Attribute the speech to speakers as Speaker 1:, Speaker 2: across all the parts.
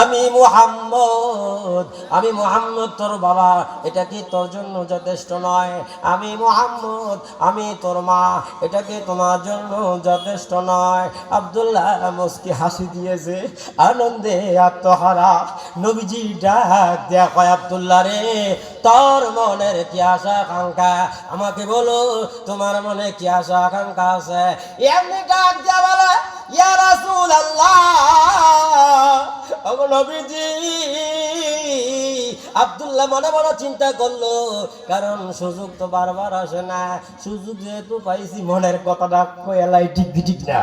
Speaker 1: আমি মুহাম্মদ আমি মুহাম্মদ তোর বাবা, এটা কি তোর জন্য যথেষ্ট নয়? আমি মুহাম্মদ, আমি তোর মা, এটা কি তোমার জন্য যথেষ্ট নয়? আব্দুল্লাহ মুস্কি হাসি দিয়েছে, আনন্দে আত্মহারা, নবীজি ডাক কয় আব্দুল্লাহ রে, তোর মনের কি আশা আকাঙ্ক্ষা? আমাকে বলো, তোমার মনে কি আশা আকাঙ্ক্ষা আছে? এমনি ডাক দেয়া বলে, ইয়া রাসূল নবীজি আব্দুল্লাহ মনে মনে চিন্তা করল, কারণ সুযোগ তো বারবার আসে না, সুযোগ যেহেতু পাইছি, মনের কথাটা কয়ালাই ঠিক ঠিক না?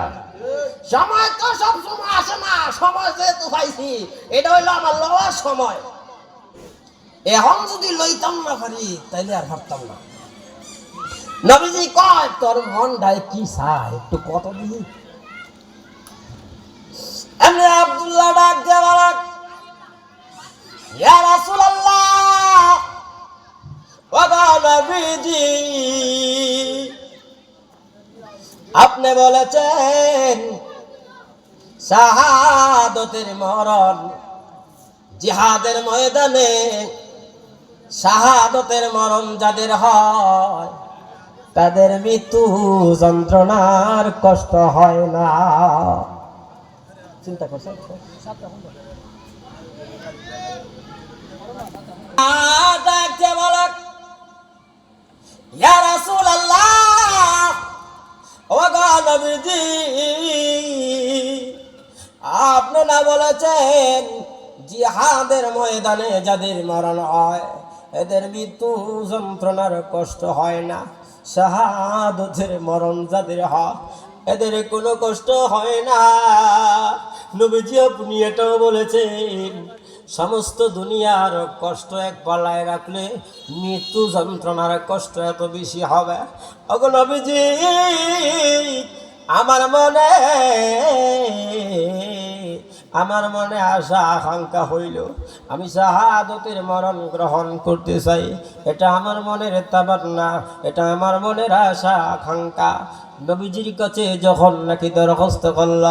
Speaker 1: সময় তো সব সময় আসে না, সময় যেহেতু পাইছি, এটা হইল আমার লওয়ার সময়। এখন যদি লইতাম না পারি, তাইলে আর ভাবতাম না। নবীজি কয়, তোর মন মনটায় কি চায়? একটু কত দিই এমনি আব্দুল্লাহ ডাক দিয়ে আপনি বলেছেন শাহাদতের মরণ জিহাদের ময়দানে শাহাদতের মরণ যাদের হয়, তাদের মৃত্যু যন্ত্রণার কষ্ট হয় না। চিন্তা করছেন? ডাকতে বলক। রাসূলুল্লাহ। ও গো নবীজি। আপনি না বলেছেন জিহাদের ময়দানে যাদের মরণ হয়, এদের মৃত্যু যন্ত্রণার কষ্ট হয় না। শাহাদতের মরণ যাদের হয়, এদের কোনো কষ্ট হয় না। নবীজি আপনি এটাও বলেছেন, সমস্ত দুনিয়ার কষ্ট এক পালায় রাখলে মৃত্যু যন্ত্রণার কষ্ট এত বেশি হবে। অগ নবীজি, আমার মনে আমার মনে আশা আকাঙ্ক্ষা হইল। আমি শাহাদতের মরণ গ্রহণ করতে চাই। এটা আমার মনের তাবার না এটা আমার মনের আশা আকাঙ্ক্ষা। নবীজির কাছে যখন নাকি দরখাস্ত করল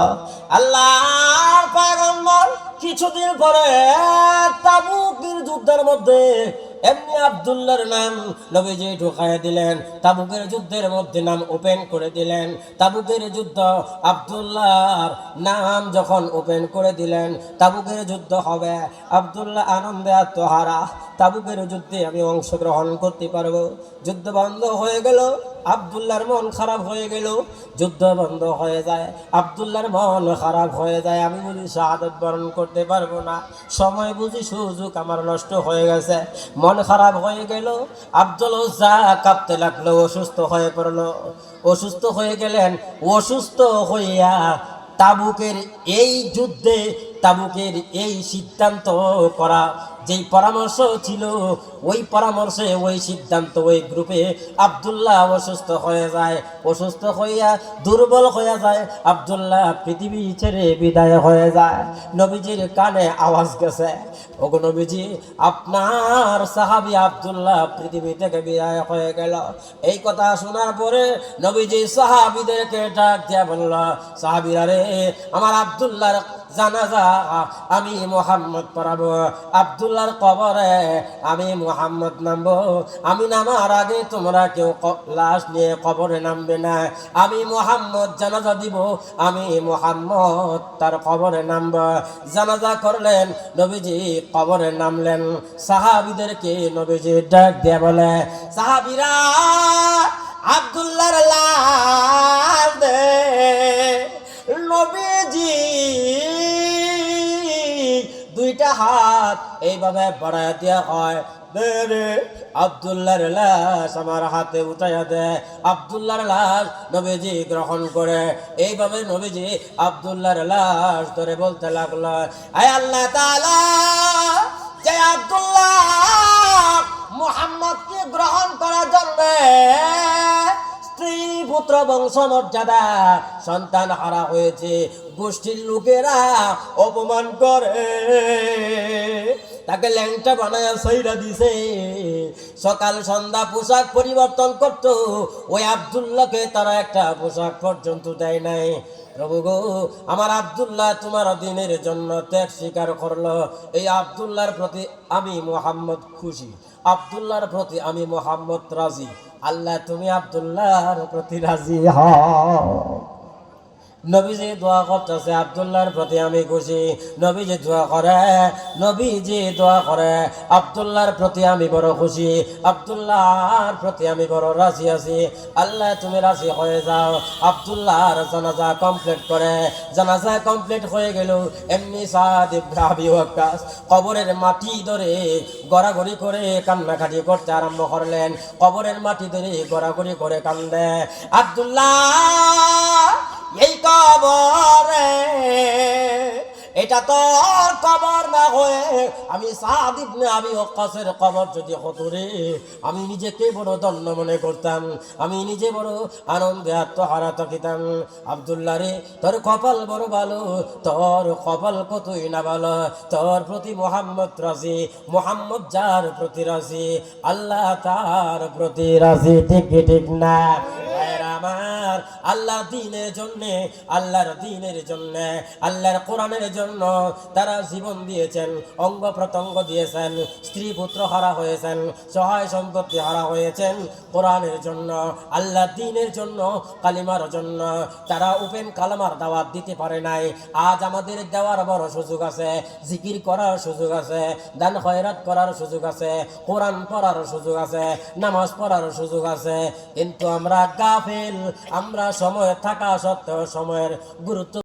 Speaker 1: আল্লাহ কিছুদিন পরে তাবুকের যুদ্ধের মধ্যে এমনি আবদুল্লার নাম নবীজি ঢুকায় দিলেন, তাবুকের যুদ্ধের মধ্যে নাম ওপেন করে দিলেন। তাবুকের যুদ্ধ আব্দুল্লাহর নাম যখন ওপেন করে দিলেন, তাবুকের যুদ্ধ হবে। আবদুল্লাহ আনন্দে আত্মহারা। তাবুকের যুদ্ধে আমি অংশগ্রহণ করতে পারব। যুদ্ধ বন্ধ হয়ে গেল, আব্দুল্লাহর মন খারাপ হয়ে গেল। যুদ্ধ বন্ধ হয়ে যায়, আব্দুল্লাহর মন খারাপ হয়ে যায়। আমি বলি, শাহাদত বরণ করতে পারব না। সময় বুঝি সুযোগ আমার নষ্ট হয়ে গেছে। মন খারাপ হয়ে গেল, আব্দুল উজ্জা কাঁপতে লাগল, অসুস্থ হয়ে পড়ল। অসুস্থ হয়ে গেলেন, অসুস্থ হইয়া তাবুকের এই যুদ্ধে, তাবুকের এই সিদ্ধান্ত করা যেই পরামর্শ ছিল, ওই পরামর্শে, ওই সিদ্ধান্ত, ওই গ্রুপে আব্দুল্লাহ অসুস্থ হয়ে যায়, অসুস্থ হইয়া দুর্বল হয়ে যায়, আব্দুল্লাহ পৃথিবী ছেড়ে বিদায় হয়ে যায়। নবীজির কানে আওয়াজ গেছে, ওগো নবীজি, আপনার সাহাবি আব্দুল্লাহ পৃথিবী থেকে বিদায় হয়ে গেল। এই কথা শোনার পরে নবীজি সাহাবিদেরকে ডাক দিয়া বলল, সাহাবিরা রে, আমার আব্দুল্লাহর জানাজা আমি মোহাম্মদ পড়াবো। আব্দুল্লাহর কবরে আমি মোহাম্মদ নামবো। আমি নামার আগে তোমরা কেউ লাশ নিয়ে কবরে নামবে না। আমি মোহাম্মদ জানাজা দিব, আমি মোহাম্মদ তার কবরে নামব। জানাজা করলেন, নবীজি কবরে নামলেন। সাহাবিদেরকে নবীজি ডাক দিয়ে বলে, সাহাবিরা, আব্দুল্লাহর লাশ দে। নবীজি দুইটা হাত এইভাবে বাড়ায় দেওয়া হয় রে লাশ আমার হাতে উঠাইয়া দেয় আব্দুল্লাহর লাশ নবীজি গ্রহণ করে। এইভাবে নবীজি লাশ ধরে বলতে লাগল আল্লাহ আব্দুল্লাহ মুহাম্মদকে গ্রহণ করার জন্য পুত্র বংশ মর্যাদা। সন্তান হারা হয়েছে, গোষ্ঠীর লোকেরা অপমান করে। তাকে ল্যাংটা বানায় সইরা দিছে। সকাল সন্ধ্যা পোশাক পরিবর্তন করত। ওই আবদুল্লাহকে তারা একটা পোশাক পর্যন্ত দেয় নাই। প্রভু গো, আমার আবদুল্লাহ তোমার দিনের জন্য ত্যাগ স্বীকার করল। এই আবদুল্লাহর প্রতি আমি মোহাম্মদ খুশি। আবদুল্লাহর প্রতি আমি মোহাম্মদ রাজি। আল্লাহ তুমি আবদুল্লাহর প্রতি রাজি হও। নবীজি দোয়া করতেছে, আবদুল্লাহর প্রতি আমি খুশি। নবীজি দোয়া করে, নবীজি দোয়া করে, আবদুল্লাহর প্রতি আমি বড় খুশি, আবদুল্লাহর প্রতি আমি বড় রাজি আছি। আল্লাহ, তুমি রাজি হয়ে যাও। আবদুল্লাহর জানাজা কমপ্লিট করে, জানাজা কমপ্লিট হয়ে গেল। এমনি সাদ ইব্রাহিম ওয়াক্কাস কবরের মাটি ধরে গড়াগড়ি করে কান্নাকাটি করতে আরম্ভ করলেন। কবরের মাটি ধরে গড়াগড়ি করে কান্দে। আবদুল্লাহ! তোর কবর না হয়ে আমি সাদিব না আমি অকাশের কবর যদি হতো রে আমি নিজেকে বড় দণ্ড মনে করতাম, আমি নিজে বড় আনন্দে আত্মহারা থাকিতাম। আবদুল্লাহ রে, তোর কপাল বড় ভালো, তোর কপাল কতই না ভালো, তোর প্রতি মোহাম্মদ রাজি, মোহাম্মদ যার প্রতি রাজি, আল্লাহ তার প্রতি রাজি, ঠিক ঠিক না? ভাইয়েরা আমার আল্লাহ দিনের জন্য, আল্লাহর দিনের জন্য, আল্লাহর কোরআনের জন্য তারা জীবন দিয়েছেন, অঙ্গ প্রত্যঙ্গ দিয়েছেন, স্ত্রী পুত্র হারা হয়েছেন, সহায় সম্পত্তি হারা হয়েছেন কোরআনের জন্য, আল্লাহ দিনের জন্য, কালিমার জন্য। তারা ওপেন কালামার দাওয়াত দিতে পারে নাই। আজ আমাদের দেওয়ার বড় সুযোগ আছে, জিকির করার সুযোগ আছে, দান খয়রাত করার সুযোগ আছে, কোরআন পড়ার সুযোগ আছে, নামাজ পড়ার সুযোগ আছে। কিন্তু আমরা গাফেল আমরা সময় থাকা সত্ত্বেও সময়ের গুরুত্ব